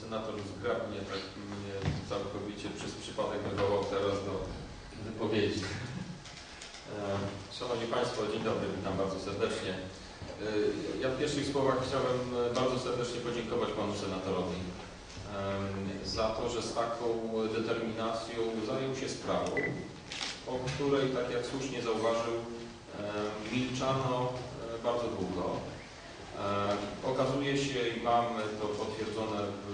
senator zgrabnie, tak mnie całkowicie przez przypadek wywołał teraz do wypowiedzi. E, Szanowni Państwo, dzień dobry, witam bardzo serdecznie. E, Ja w pierwszych słowach chciałem bardzo serdecznie podziękować Panu Senatorowi za to, że z taką determinacją zajął się sprawą, o której, tak jak słusznie zauważył, milczano e, bardzo długo. E, Okazuje się i mamy to potwierdzone w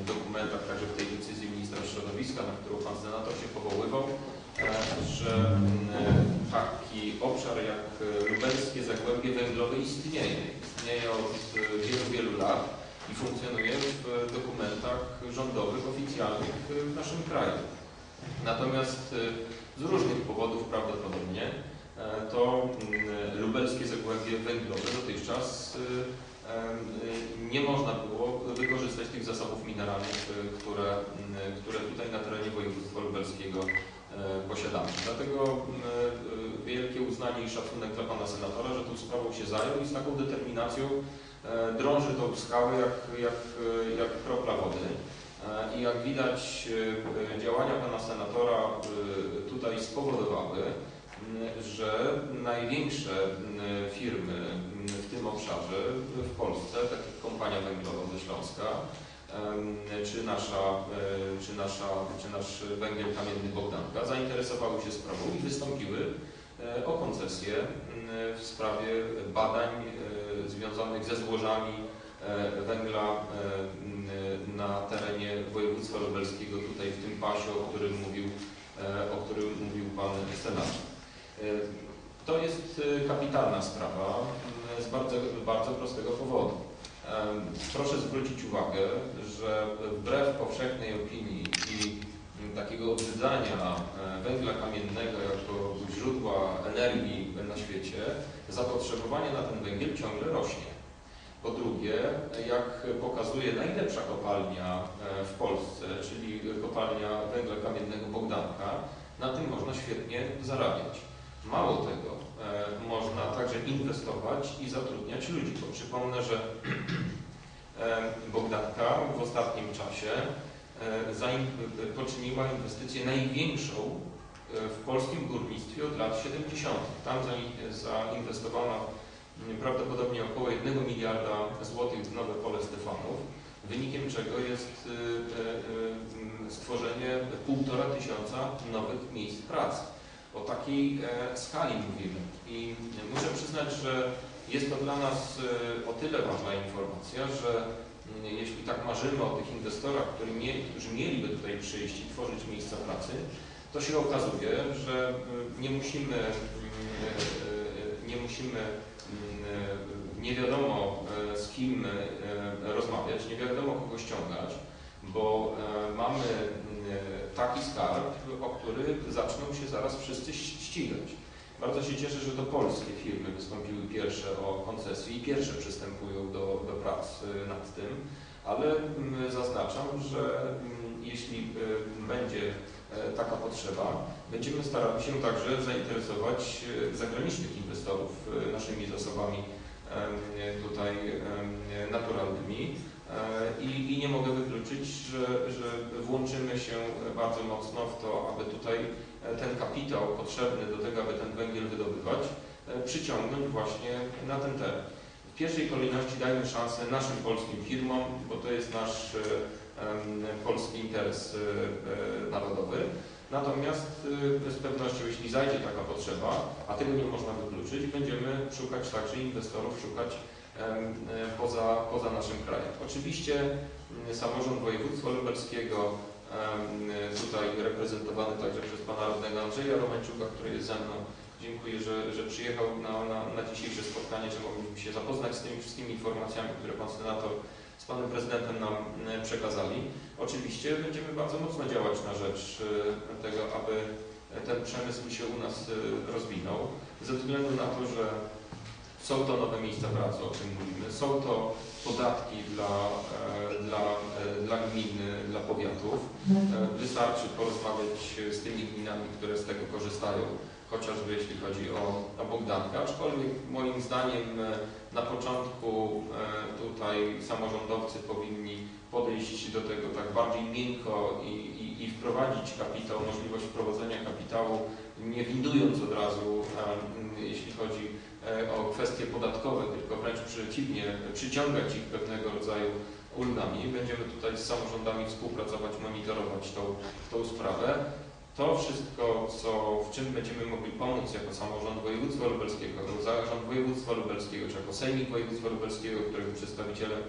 e, dokumentach, także w tej decyzji ministra środowiska, na którą Pan Senator się powoływał, e, że mm, taki obszar jak e, lubelskie Zagłębie Węglowe istnieje. Istnieje od e, wielu, wielu lat i funkcjonuje w dokumentach rządowych, oficjalnych e, w naszym kraju. Natomiast e, z różnych powodów prawdopodobnie e, to mm, lubelskie Zagłębie Węglowe dotychczas e, e, nie można było wykorzystać tych zasobów mineralnych, e, które, mm, które tutaj na terenie województwa lubelskiego e, posiadamy. Dlatego mm, e, wielkie uznanie i szacunek dla Pana Senatora, że tą sprawą się zajął i z taką determinacją e, drąży tą skałę jak, jak, e, jak kropla wody. E, I jak widać, e, działania Pana Senatora e, tutaj spowodowały, że największe m, firmy m, w tym obszarze w Polsce, tak jak Kompania Węglowa ze Śląska, czy, nasza, e, czy, nasza, czy nasz węgiel kamienny Bogdanka zainteresowały się sprawą i wystąpiły e, o koncesję m, w sprawie badań e, związanych ze złożami węgla na terenie województwa lubelskiego, tutaj w tym pasie, o którym mówił, o którym mówił Pan Senator. To jest e, kapitalna sprawa m, z bardzo, bardzo prostego powodu. Proszę zwrócić uwagę, że wbrew powszechnej opinii i m, takiego odrzucania e, węgla kamiennego jako źródła energii na świecie, zapotrzebowanie na ten węgiel ciągle rośnie. Po drugie, jak pokazuje najlepsza kopalnia e, w Polsce, czyli kopalnia węgla kamiennego Bogdanka, na tym można świetnie zarabiać. Mało tego, e, można także inwestować i zatrudniać ludzi, bo przypomnę, że e, Bogdanka w ostatnim czasie e, poczyniła inwestycję największą w polskim górnictwie od lat 70. Tam zain- zainwestowano prawdopodobnie około 1 miliarda złotych w nowe pole Stefanów, wynikiem czego jest stworzenie półtora tysiąca nowych miejsc pracy. O takiej e, skali mówimy. I muszę przyznać, że jest to dla nas e, o tyle ważna informacja, że jeśli tak marzymy o tych inwestorach, którzy, mieli, którzy mieliby tutaj przyjść i tworzyć miejsca pracy, to się okazuje, że nie musimy, e, nie musimy nie wiadomo z kim rozmawiać, nie wiadomo kogo ściągać, bo mamy taki skarb, o który zaczną się zaraz wszyscy ścigać. Bardzo się cieszę, że to polskie firmy wystąpiły pierwsze o koncesję i pierwsze przystępują do, do prac y, nad tym, ale mm, zaznaczam, że mm, jeśli y, będzie e, taka potrzeba, będziemy starali się także zainteresować zagranicznych inwestorów naszymi zasobami tutaj naturalnymi. E, I, I nie mogę wykluczyć, że, że włączymy się bardzo mocno w to, aby tutaj e, ten kapitał potrzebny do tego, aby ten węgiel wydobywać, e, przyciągnąć właśnie na ten teren. W pierwszej kolejności dajmy szansę naszym polskim firmom, bo to jest nasz polski interes narodowy. Natomiast z pewnością, jeśli zajdzie taka potrzeba, a tego nie można wykluczyć, będziemy szukać także inwestorów, szukać poza, poza naszym krajem. Oczywiście m, samorząd województwa lubelskiego, tutaj reprezentowany także przez pana radnego Andrzeja Romańczuka, który jest ze mną, dziękuję, że, że przyjechał na, na, na dzisiejsze spotkanie, że mogliśmy się zapoznać z tymi wszystkimi informacjami, które pan senator z panem prezydentem nam m, przekazali. Oczywiście będziemy bardzo mocno działać na rzecz e, tego, aby ten przemysł się u nas e, rozwinął, ze względu na to, że są to nowe miejsca pracy, o czym mówimy, są to podatki dla, e, dla e, dla gmin, e, dla powiatów. E, Wystarczy porozmawiać z tymi gminami, które z tego korzystają, chociażby jeśli chodzi o, o Bogdankę. Aczkolwiek moim zdaniem na początku tutaj samorządowcy powinni podejść do tego tak bardziej miękko i, i, i wprowadzić kapitał, możliwość wprowadzenia kapitału, nie windując od razu, jeśli chodzi o kwestie podatkowe, tylko wręcz przeciwnie, przyciągać ich pewnego rodzaju ulgami. Będziemy tutaj z samorządami współpracować, monitorować tą, tą sprawę. To wszystko, co, w czym będziemy mogli pomóc jako samorząd województwa lubelskiego, jako zarząd województwa lubelskiego, czy jako sejmik województwa lubelskiego, którego przedstawicielem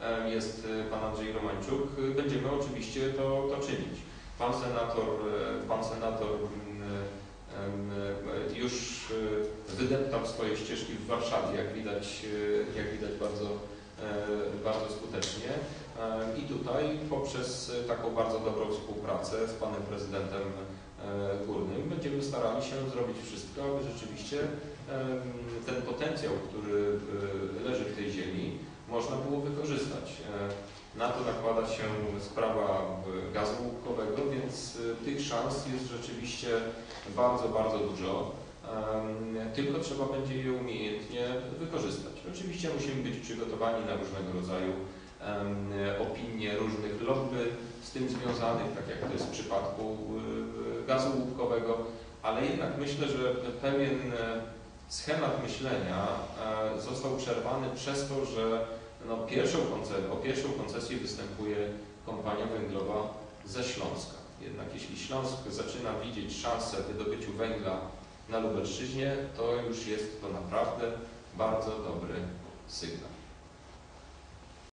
em, jest e, pan Andrzej Romańczuk, e, będziemy oczywiście to, to czynić. Pan senator, e, pan senator e, już e, wydeptał swoje ścieżki w Warszawie, jak widać, e, jak widać bardzo, e, bardzo skutecznie. E, I tutaj poprzez e, taką bardzo dobrą współpracę z panem prezydentem e, Górnym będziemy starali się zrobić wszystko, aby rzeczywiście ten potencjał, który e, leży w tej ziemi, można było wykorzystać. Na to nakłada się sprawa gazu łupkowego, więc e, tych szans jest rzeczywiście bardzo, bardzo dużo. Tylko trzeba będzie je umiejętnie wykorzystać. Oczywiście musimy być przygotowani na różnego rodzaju opinie różnych lobby z tym związanych, tak jak to jest w przypadku y, gazu łupkowego, ale jednak myślę, że pewien e, schemat myślenia e, został przerwany przez to, że no, pierwszą o pierwszą koncesję występuje kompania węglowa ze Śląska. Jednak jeśli Śląsk zaczyna widzieć szansę w wydobyciu węgla na Lubelszczyźnie, to już jest to naprawdę bardzo dobry sygnał.